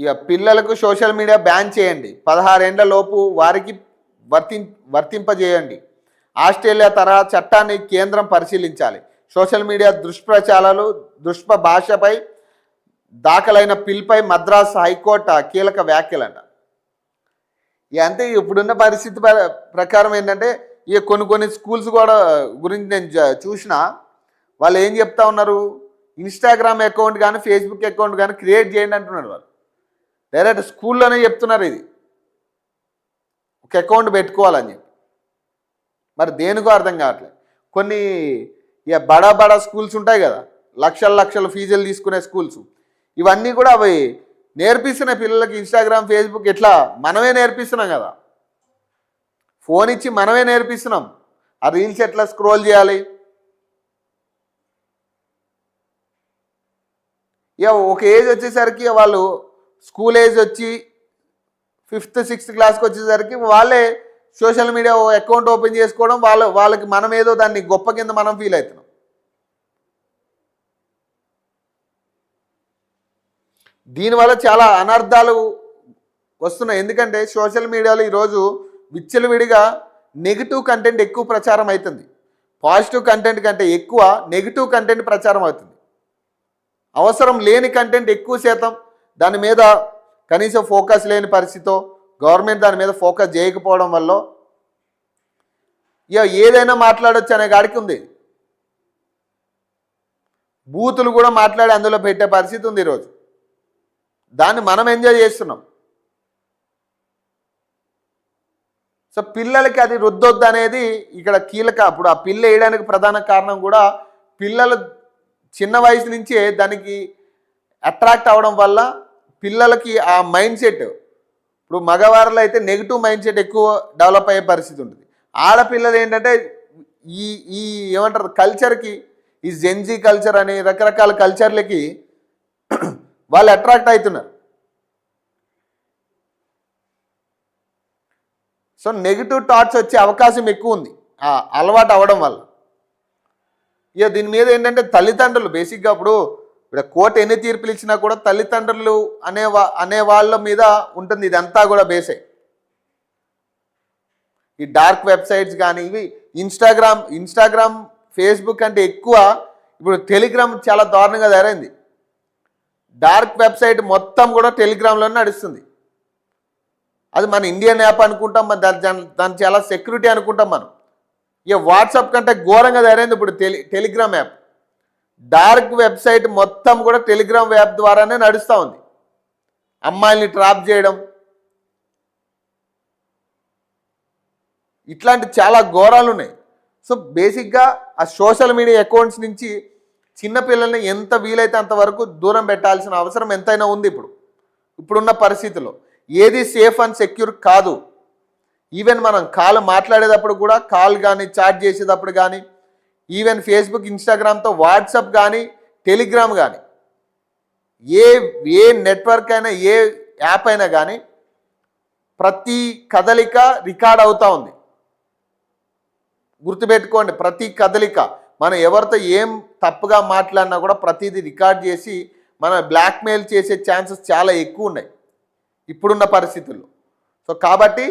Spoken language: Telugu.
ఇక పిల్లలకు సోషల్ మీడియా బ్యాన్ చేయండి. పదహారేండ్ల లోపు వారికి వర్తి వర్తింపజేయండి. ఆస్ట్రేలియా తరహా చట్టాన్ని కేంద్రం పరిశీలించాలి. సోషల్ మీడియా దుష్ప్రచారాలు దుష్ప భాషపై దాఖలైన పిల్పై మద్రాస్ హైకోర్టు కీలక వ్యాఖ్యలంట. ఇక అంతే ఇప్పుడున్న పరిస్థితి ప్ర- ప్రకారం ఏంటంటే ఇక కొన్ని కొన్ని స్కూల్స్ కూడా గురించి నేను చూసిన వాళ్ళు ఏం చెప్తా ఉన్నారు? ఇన్స్టాగ్రామ్ అకౌంట్ కానీ ఫేస్బుక్ అకౌంట్ కానీ క్రియేట్ చేయండి అంటున్నారు వాళ్ళు. డైరెక్ట్ స్కూల్లోనే చెప్తున్నారు ఇది. ఒక అకౌంట్ పెట్టుకోవాలని చెప్పి. మరి దేనికో అర్థం కావట్లేదు. కొన్ని ఇక బడా బడా స్కూల్స్ ఉంటాయి కదా లక్షల లక్షల ఫీజులు తీసుకునే స్కూల్స్. ఇవన్నీ కూడా అవి నేర్పిస్తున్న పిల్లలకి ఇన్స్టాగ్రామ్ ఫేస్బుక్ ఇట్లా మనమే నేర్పిస్తున్నాం కదా. ఫోన్ ఇచ్చి మనమే నేర్పిస్తున్నాం. ఆ రీల్స్ ఎట్లా స్క్రోల్ చేయాలి? ఇక ఒక ఏజ్ వచ్చేసరికి వాళ్ళు స్కూల్ ఏజ్ వచ్చి ఫిఫ్త్ సిక్స్త్ క్లాస్కి వచ్చేసరికి వాళ్ళే సోషల్ మీడియా అకౌంట్ ఓపెన్ చేసుకోవడం వాళ్ళ వాళ్ళకి మనం ఏదో దాన్ని గొప్ప కింద మనం ఫీల్ అవుతున్నాం. దీనివల్ల చాలా అనర్థాలు వస్తున్నాయి. ఎందుకంటే సోషల్ మీడియాలో ఈరోజు విచ్చలవిడిగా నెగిటివ్ కంటెంట్ ఎక్కువ ప్రచారం అవుతుంది. పాజిటివ్ కంటెంట్ కంటే ఎక్కువ నెగిటివ్ కంటెంట్ ప్రచారం అవుతుంది. అవసరం లేని కంటెంట్ ఎక్కువ శాతం దాని మీద కనీసం ఫోకస్ లేని పరిస్థితితో గవర్నమెంట్ దాని మీద ఫోకస్ చేయకపోవడం వల్ల ఇక ఏదైనా మాట్లాడొచ్చు అనే గాడికి ఉంది. బూతులు కూడా మాట్లాడి అందులో పెట్టే పరిస్థితి ఉంది ఈరోజు. దాన్ని మనం ఎంజాయ్ చేస్తున్నాం. సో పిల్లలకి అది రుద్దొద్దు అనేది ఇక్కడ కీలక అప్పుడు ఆ పిల్ల వేయడానికి ప్రధాన కారణం కూడా పిల్లలు చిన్న వయసు నుంచే దానికి అట్రాక్ట్ అవ్వడం వల్ల పిల్లలకి ఆ మైండ్ సెట్ ఇప్పుడు మగవారిలో అయితే నెగిటివ్ మైండ్ సెట్ ఎక్కువ డెవలప్ అయ్యే పరిస్థితి ఉంటుంది. ఆడపిల్లలు ఏంటంటే ఈ ఈ ఏమంటారు కల్చర్కి ఈ జెన్జీ కల్చర్ అని రకరకాల కల్చర్లకి వాళ్ళు అట్రాక్ట్ అవుతున్నారు. సో నెగిటివ్ థాట్స్ వచ్చే అవకాశం ఎక్కువ ఉంది అలవాటు అవ్వడం వల్ల. ఇక దీని మీద ఏంటంటే తల్లిదండ్రులు బేసిక్గా అప్పుడు ఇప్పుడు కోర్టు ఎన్ని తీర్పులు ఇచ్చినా కూడా తల్లిదండ్రులు అనే అనే వాళ్ళ మీద ఉంటుంది. ఇదంతా కూడా బేసే. ఈ డార్క్ వెబ్సైట్స్ కానీ ఇవి ఇన్స్టాగ్రామ్ ఇన్స్టాగ్రామ్ ఫేస్బుక్ అంటే ఎక్కువ ఇప్పుడు టెలిగ్రామ్ చాలా దారుణంగా తయారైంది. డార్క్ వెబ్సైట్ మొత్తం కూడా టెలిగ్రామ్లోనే నడుస్తుంది. అది మన ఇండియన్ యాప్ అనుకుంటాం మన దాని దాని- దాని చాలా సెక్యూరిటీ అనుకుంటాం మనం. ఇక వాట్సాప్ కంటే ఘోరంగా తయారైంది ఇప్పుడు tele Telegram app. Dark website మొత్తం కూడా టెలిగ్రామ్ యాప్ ద్వారానే నడుస్తూ ఉంది. అమ్మాయిల్ని ట్రాప్ చేయడం. ఇట్లాంటి చాలా ఘోరాలు ఉన్నాయి సో బేసిక్గా ఆ సోషల్ మీడియా అకౌంట్స్ నుంచి చిన్నపిల్లల్ని ఎంత వీలైతే అంతవరకు దూరం పెట్టాల్సిన అవసరం ఎంతైనా ఉంది ఇప్పుడు. ఇప్పుడున్న పరిస్థితుల్లో ఏది సేఫ్ అండ్ సెక్యూర్ కాదు. ఈవెన్ మనం కాల్ మాట్లాడేటప్పుడు కూడా కాల్ కానీ చాట్ చేసేటప్పుడు కానీ ఈవెన్ ఫేస్బుక్ ఇన్స్టాగ్రామ్తో వాట్సాప్ కానీ టెలిగ్రామ్ కానీ ఏ ఏ నెట్వర్క్ అయినా ఏ యాప్ అయినా కానీ ప్రతి కదలిక రికార్డ్ అవుతూ ఉంది. గుర్తుపెట్టుకోండి ప్రతి కదలిక మనం ఎవరితో ఏం తప్పుగా మాట్లాడినా కూడా ప్రతిదీ రికార్డ్ చేసి మన బ్లాక్మెయిల్ చేసే ఛాన్సెస్ చాలా ఎక్కువ ఉన్నాయి ఇప్పుడున్న పరిస్థితుల్లో. సో కాబట్టి